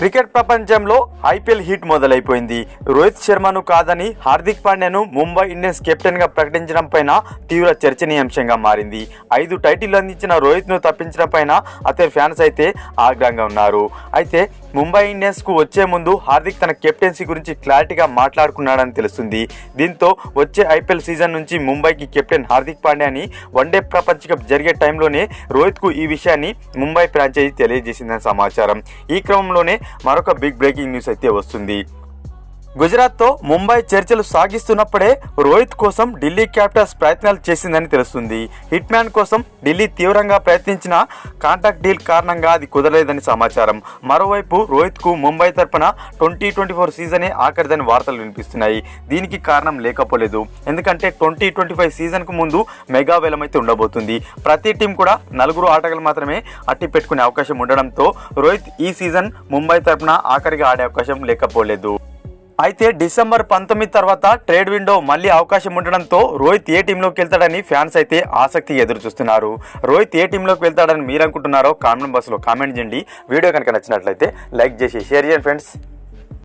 Cricket ప్రపంచంలో IPL heat మొదలైపోయింది. రోహిత్ శర్మను కాదని హార్దిక్ పాండ్యాను ముంబై ఇండియన్స్ కెప్టెన్గా ప్రకటించడం పైన తీవ్ర చర్చనీయాంశంగా మారింది. ఐదు టైటిల్ అందించిన రోహిత్ను తప్పించడం పైన అతని ఫ్యాన్స్ అయితే ఆగ్రహంగా ఉన్నారు. అయితే ముంబై ఇండియన్స్కు వచ్చే ముందు హార్దిక్ తన కెప్టెన్సీ గురించి క్లారిటీగా మాట్లాడుకున్నాడని తెలుస్తుంది. దీంతో వచ్చే ఐపీఎల్ సీజన్ నుంచి ముంబైకి కెప్టెన్ హార్దిక్ పాండ్యాని వన్డే ప్రపంచ కప్ జరిగే టైంలోనే రోహిత్కు ఈ విషయాన్ని ముంబై ఫ్రాంచైజీ తెలియజేసిందని సమాచారం. ఈ క్రమంలోనే మరొక బిగ్ బ్రేకింగ్ న్యూస్ అయితే వస్తుంది. గుజరాత్తో ముంబై చర్చలు సాగిస్తున్నప్పుడే రోహిత్ కోసం ఢిల్లీ క్యాపిటల్స్ ప్రయత్నాలు చేసిందని తెలుస్తుంది. హిట్ మ్యాన్ కోసం ఢిల్లీ తీవ్రంగా ప్రయత్నించిన కాంటాక్ట్ డీల్ కారణంగా అది కుదరలేదని సమాచారం. మరోవైపు రోహిత్కు ముంబై తరపున ట్వంటీ ట్వంటీ ఫోర్ సీజనే ఆఖరిదని వార్తలు వినిపిస్తున్నాయి. దీనికి కారణం లేకపోలేదు. ఎందుకంటే ట్వంటీ ట్వంటీ ఫైవ్ సీజన్కు ముందు మెగా వేలమైతే అయితే ఉండబోతుంది. ప్రతి టీం కూడా నలుగురు ఆటగాళ్ళు మాత్రమే అట్టి పెట్టుకునే అవకాశం ఉండడంతో రోహిత్ ఈ సీజన్ ముంబై తరపున ఆఖరిగా ఆడే అవకాశం లేకపోలేదు. అయితే డిసెంబర్ పంతొమ్మిది తర్వాత ట్రేడ్ విండో మళ్ళీ అవకాశం ఉండడంతో రోహిత్ ఏ టీంలోకి వెళ్తాడని ఫ్యాన్స్ అయితే ఆసక్తి ఎదురు చూస్తున్నారు రోహిత్ ఏ టీంలోకి వెళ్తాడని మీరు అనుకుంటున్నారో కామెంట్ బాక్స్లో కామెంట్ చేయండి. వీడియో కనుక నచ్చినట్లయితే లైక్ చేసి షేర్ చేయండి ఫ్రెండ్స్.